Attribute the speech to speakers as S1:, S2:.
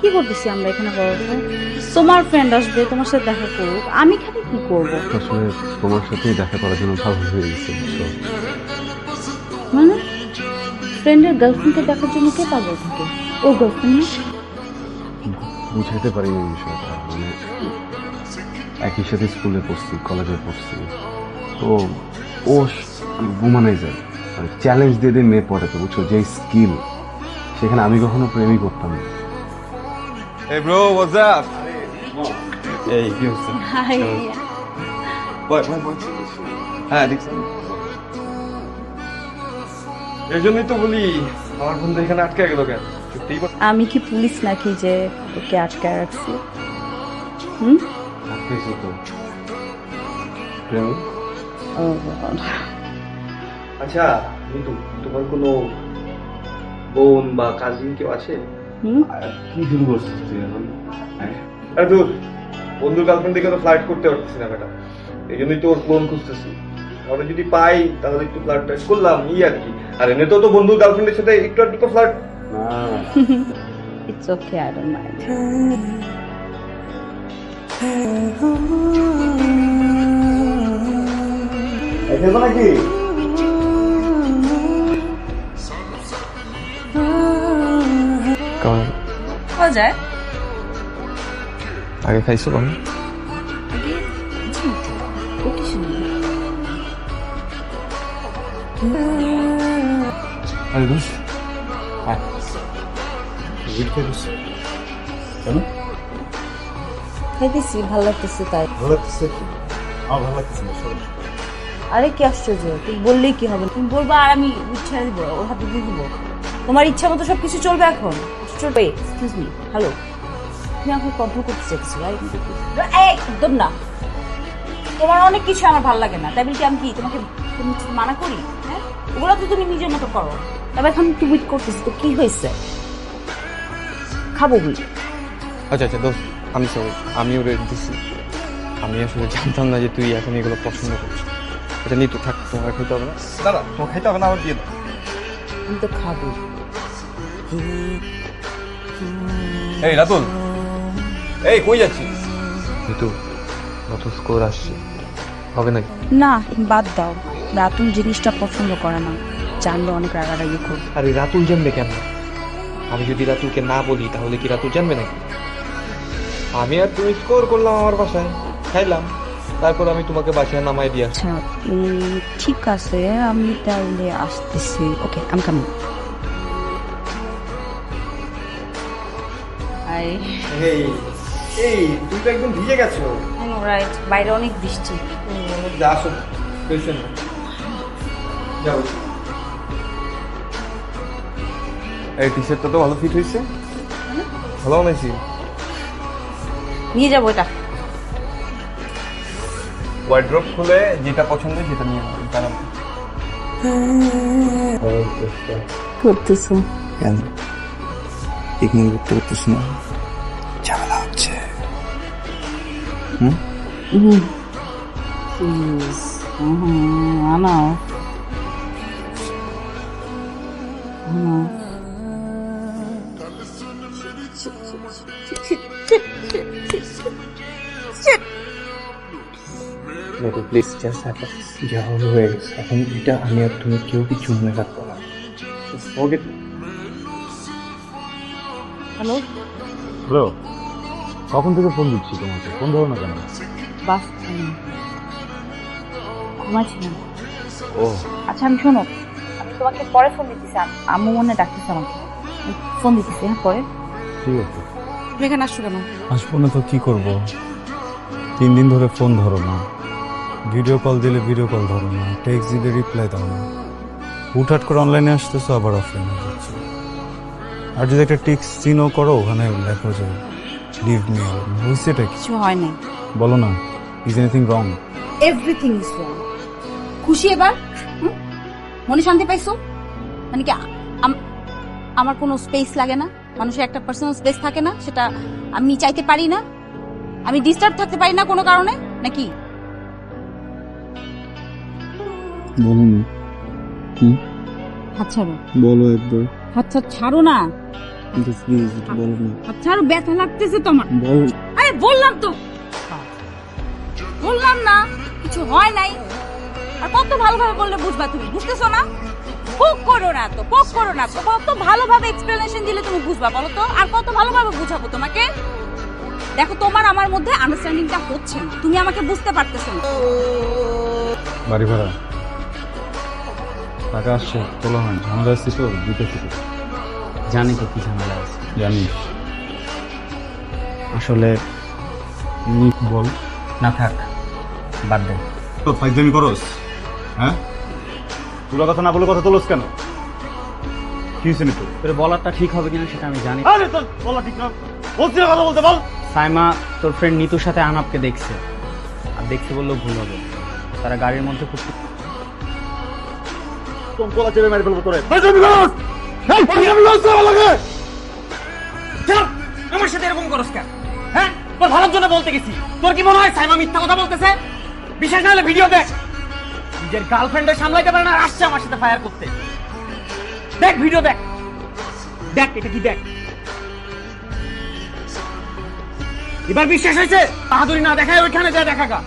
S1: কি করতেছি আমরা এখানে তো? তোমার ফ্রেন্ড আসবে তোমার সাথে দেখা করুক। আমি এখানে কি করব?
S2: আসলে তোমার সাথেই দেখা করার জন্য ভালো হয়ে গেছে
S1: মানে? ফ্রেন্ডের গার্লফ্রেন্ডকে দেখার জন্য কে পাগল থাকে? ও গার্লফ্রেন্ড না?
S2: বুঝাইতে পারিনি এই বিষয়টা মানে একই সাথে স্কুলে পড়ছি কলেজে পড়ছি তো ও ঘুমানাই যায়। মানে চ্যালেঞ্জ দিয়ে দিয়ে মেয়ে পড়ে তো বুঝছ? যে স্কিল সেখানে আমি কখনো প্রেমই করতাম না।
S3: Hey bro, what's up? এই কি হচ্ছে?
S1: হাই
S3: বয় বয় বয় হ্যাঁ দেখছি। এই জন্যই তো বলি আমার বন্ধু এখানে আটকে গেল কেন? সত্যিই বল।
S1: আমি কি পুলিশ নাকি যে ওকে আটকায় রাখছি? হুম?
S2: তো। প্রেম?
S1: ও God.
S4: আচ্ছা মিতু তোমার কোনো বোন বা কাজিন কেউ আছে?
S2: কি শুরু করছিস তুই এখন?
S3: আরে দূর বন্ধুর গার্লফ্রেন্ড দেখে তো ফ্লাইট করতে পারতেছি না বেটা। এই জন্যই তো ওর ক্লোন খুঁজতেছি। তাহলে যদি পাই তাহলে একটু ফ্লার্ট টাইট করলাম ই আর কি। আর এমনিতেও তো বন্ধুর গার্লফ্রেন্ডের সাথে একটু একটু তো flirt
S1: it's okay I don't mind
S3: খেলব নাকি?
S1: যায়?
S3: আগে খাইছো কোন
S2: আরে দোষ। আয়। কেন?
S1: খাইতেছি ভালো লাগতেছে তাই।
S2: ভালো লাগতেছে কি? আমার ভালো লাগতেছে না
S1: আরে কি আশ্চর্য তুমি বললেই কি হবে? তুমি বলবা আর আমি ইচ্ছা দিব ওর হাতে দিয়ে দিব। তোমার ইচ্ছা মতো সব কিছু চলবে এখন। চলবে এক্সকিউজ মি হ্যালো তুমি আমাকে কন্ট্রোল করতে চাইছো একদম না। তোমার অনেক কিছু আমার ভালো লাগে না। তাই বলে কি আমি কি তোমাকে মানা করি? হ্যাঁ? ওগুলো তো তুমি নিজের মতো করো। তবে এখন তুই উইট করতেছি? তো কি হয়েছে? খাব বুঝি
S5: আচ্ছা আচ্ছা দোস্ত আমি সরি আমি ওরে দিছি। আমি আসলে জানতাম না যে তুই এখন এগুলো পছন্দ করছিস। এটা নিতু থাক তোমার খেতে হবে না।
S3: দাদা তোমার খাইতে হবে না আমার দিয়ে দাও।
S1: আমি তো খাব।
S3: এই রাতুল। এই কই যাচ্ছিস?
S5: নিতু কত স্কোর আসছে। হবে নাকি?
S1: না বাদ দাও। রাতুল জিনিসটা পছন্দ করে না। জানলে অনেক রাগারাগি করবে।
S5: আরে রাতুল জানবে কেন? আমি যদি রাতুলকে না বলি তাহলে কি রাতুল জানবে নাকি? আমি আর তুমি স্কোর করলাম আমার বাসায়। খাইলাম। তারপর আমি তোমাকে বাসায় নামাই দিয়ে আসছি
S1: আচ্ছা উম, ঠিক আছে আমি তাহলে আসতেছি। ওকে আমি কামিং হাই
S4: এই এই তুই তো একদম ভিজে গেছো।
S1: রাইট বাইরে অনেক বৃষ্টি।
S4: যা আসো পেছন যাও।
S3: এই টি শার্টটা তো ভালো ফিট হয়েছে। ভালো বানাইছি।
S1: নিয়ে যাব এটা।
S3: ওয়ার্ড্রপ খুলে যেটা পছন্দ সেটা নিয়ে নেব জানাব
S1: করতেছো?
S6: কেন? ইগনোর করতে পারতেছ না?
S1: প্লিজ আনাও আনাও
S5: নিতু প্লিজ জাস্ট হ্যাপেন
S6: যা হলো হয়ে গেছে এখন এটা আমি আর তুমি কেউ কিছু মনে রাখব না
S5: ফরগেট
S1: হ্যালো
S2: হ্যালো কখন থেকে ফোন দিচ্ছি তোমাকে? ফোন ধরো না কেন?
S1: বাস ঘুমাচ্ছিলাম
S2: ও।
S1: আচ্ছা আমি শোনো আমি তোমাকে পরে ফোন দিতেছি আম- আম্মু মনে ডাকতেছে আমাকে। ফোন দিতেছি হ্যাঁ পরে।
S2: ঠিক আছে।
S1: তুমি এখানে আসছো কেন?
S7: আসব না তো কি করব? তিন দিন ধরে ফোন ধরো না। ভিডিও কল দিলে ভিডিও কল ধরো না। টেক্সট দিলে রিপ্লাই দাও না। হুটহাট করে অনলাইনে আসতেছো আবার অফলাইনে যাচ্ছ। আর যদি একটা টেক্সট চিনও করো ওখানে লেখো যে লিভ মি বুঝছে এটা কি?
S1: কিছু হয় নাই।
S7: বলো না is anything wrong
S1: everything is wrong খুশি এবার? হুম? মনে শান্তি পাইছো? মানে কি আম- আমার কোনো স্পেস লাগে না? মানুষের একটা পার্সোনাল স্পেস থাকে না সেটা আমি চাইতে পারি না? আমি ডিস্টার্ব থাকতে পারি না কোনো কারণে? নাকি?
S6: বলো না।
S1: হাত ছাড়ো।
S6: বলো একবার।
S1: হাত ছাড় ছাড়ো না।
S7: কিন্তু প্লিজ একটু বলো না।
S1: আচ্ছা আর ব্যথা লাগতেছে তোমার।
S7: বল।
S1: আরে বললাম তো। বললাম না কিছু হয় নাই। আর কত ভালোভাবে বললে বুঝবা তুমি বুঝতেছো না? পোক করো না তো পোক করো না কত ভালোভাবে এক্সপ্লেনেশন দিলে তুমি বুঝবা বলো তো? আর কত ভালোভাবে বুঝাবো তোমাকে? দেখো তোমার আমার মধ্যে আন্ডারস্ট্যান্ডিংটা হচ্ছে না। তুমি আমাকে বুঝতে পারতেছো না।
S7: বাড়ি ভাড়া। টাকা আসছে তোলা হয় ঝামেলা আসছে তো দিতে থেকে
S6: জানি তো কি ঝামেলা আছে।
S7: জানিস
S6: আসলে
S7: বল।
S6: না থাক বাদ দে।
S7: তো ফাইজলামি করস হ্যাঁ? পুরো কথা না বলে কথা তোলস কেন? কি হয়েছে নি তোর?
S6: তোর বলাটা ঠিক হবে কিনা সেটা আমি জানি।
S7: আরে তোর বলা ঠিক না। বলছি না কথা বলতে বল।
S6: সাইমা তোর ফ্রেন্ড নিতুর সাথে আনাপকে দেখছে। আর দেখছে বললেও ভুল হবে। তারা গাড়ির মধ্যে খুব
S7: তোর চেপে মেরে ফেলব তোরে? ফাইজলামি করস! আমার
S8: সাথে এরকম করস কেন? হ্যাঁ? তোর ভালোর জন্য বলতে গেছি। তোর কি মনে হয় সাইমা মিথ্যা কথা বলতেছে? বিশেষ না হলে ভিডিও দেখ। নিজের গার্লফ্রেন্ডে সামলাইতে পারে না আসছে আমার সাথে ফায়ার করতে। দেখ, ভিডিও দেখ। দেখ, এটা কি দেখ? এবার বিশ্বাস হয়েছে? বাহাদুরি না দেখায় ওইখানে যা দেখা গা।